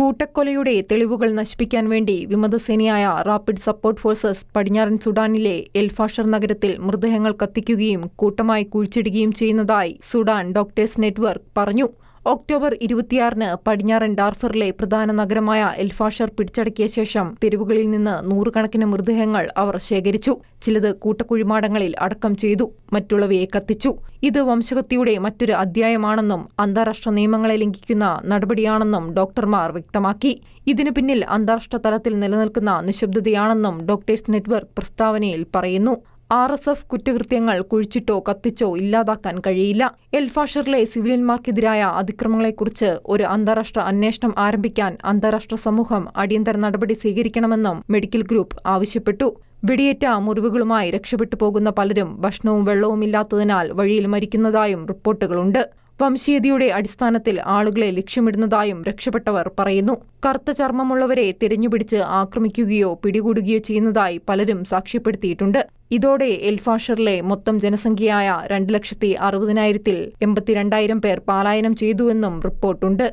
കൂട്ടക്കൊലയുടെ തെളിവുകൾ നശിപ്പിക്കാൻ വേണ്ടി വിമതസേനയായ റാപ്പിഡ് സപ്പോർട്ട് ഫോഴ്സസ് പടിഞ്ഞാറൻ സുഡാനിലെ എൽഫാഷർ നഗരത്തിൽ മൃതദേഹങ്ങൾ കത്തിക്കുകയും കൂട്ടമായി കുഴിച്ചിടുകയും ചെയ്യുന്നതായി സുഡാൻ ഡോക്ടേഴ്സ് നെറ്റ്വർക്ക് പറഞ്ഞു. ഒക്ടോബർ ഇരുപത്തിയാറിന് പടിഞ്ഞാറൻ ഡാർഫറിലെ പ്രധാന നഗരമായ എൽഫാഷർ പിടിച്ചടക്കിയ ശേഷം തെരുവുകളിൽ നിന്ന് നൂറുകണക്കിന് മൃതദേഹങ്ങൾ അവർ ശേഖരിച്ചു. ചിലത് കൂട്ടക്കുഴിമാടങ്ങളിൽ അടക്കം ചെയ്തു മറ്റുള്ളവയെ കത്തിച്ചു. ഇത് വംശഹത്യയുടെ മറ്റൊരു അധ്യായമാണെന്നും അന്താരാഷ്ട്ര നിയമങ്ങളെ ലംഘിക്കുന്ന നടപടിയാണെന്നും ഡോക്ടർമാർ വ്യക്തമാക്കി. ഇതിനു പിന്നിൽ അന്താരാഷ്ട്ര തലത്തിൽ നിലനിൽക്കുന്ന നിശബ്ദതയാണെന്നും ഡോക്ടേഴ്സ് നെറ്റ്വർക്ക് പ്രസ്താവനയിൽ പറയുന്നു. ആർ എസ് എഫ് കുറ്റകൃത്യങ്ങൾ കുഴിച്ചിട്ടോ കത്തിച്ചോ ഇല്ലാതാക്കാൻ കഴിയില്ല. എൽഫാഷറിലെ സിവിലിയന്മാർക്കെതിരായ അതിക്രമങ്ങളെക്കുറിച്ച് ഒരു അന്താരാഷ്ട്ര അന്വേഷണം ആരംഭിക്കാൻ അന്താരാഷ്ട്ര സമൂഹം അടിയന്തര നടപടി സ്വീകരിക്കണമെന്നും മെഡിക്കൽ ഗ്രൂപ്പ് ആവശ്യപ്പെട്ടു. വെടിയേറ്റ മുറിവുകളുമായി രക്ഷപ്പെട്ടു പോകുന്ന പലരും ഭക്ഷണവും വെള്ളവുമില്ലാത്തതിനാൽ വഴിയിൽ മരിക്കുന്നതായും റിപ്പോർട്ടുകളുണ്ട്. വംശീയതയുടെ അടിസ്ഥാനത്തിൽ ആളുകളെ ലക്ഷ്യമിടുന്നതായും രക്ഷപ്പെട്ടവർ പറയുന്നു. കറുത്ത ചർമ്മമുള്ളവരെ തിരഞ്ഞുപിടിച്ച് ആക്രമിക്കുകയോ പിടികൂടുകയോ ചെയ്യുന്നതായി പലരും സാക്ഷ്യപ്പെടുത്തിയിട്ടുണ്ട്. ഇതോടെ എൽഫാഷറിലെ മൊത്തം ജനസംഖ്യയായ രണ്ട് ലക്ഷത്തി അറുപതിനായിരത്തിൽ എൺപത്തിരണ്ടായിരം പേർ പലായനം ചെയ്തുവെന്നും റിപ്പോർട്ടുണ്ട്.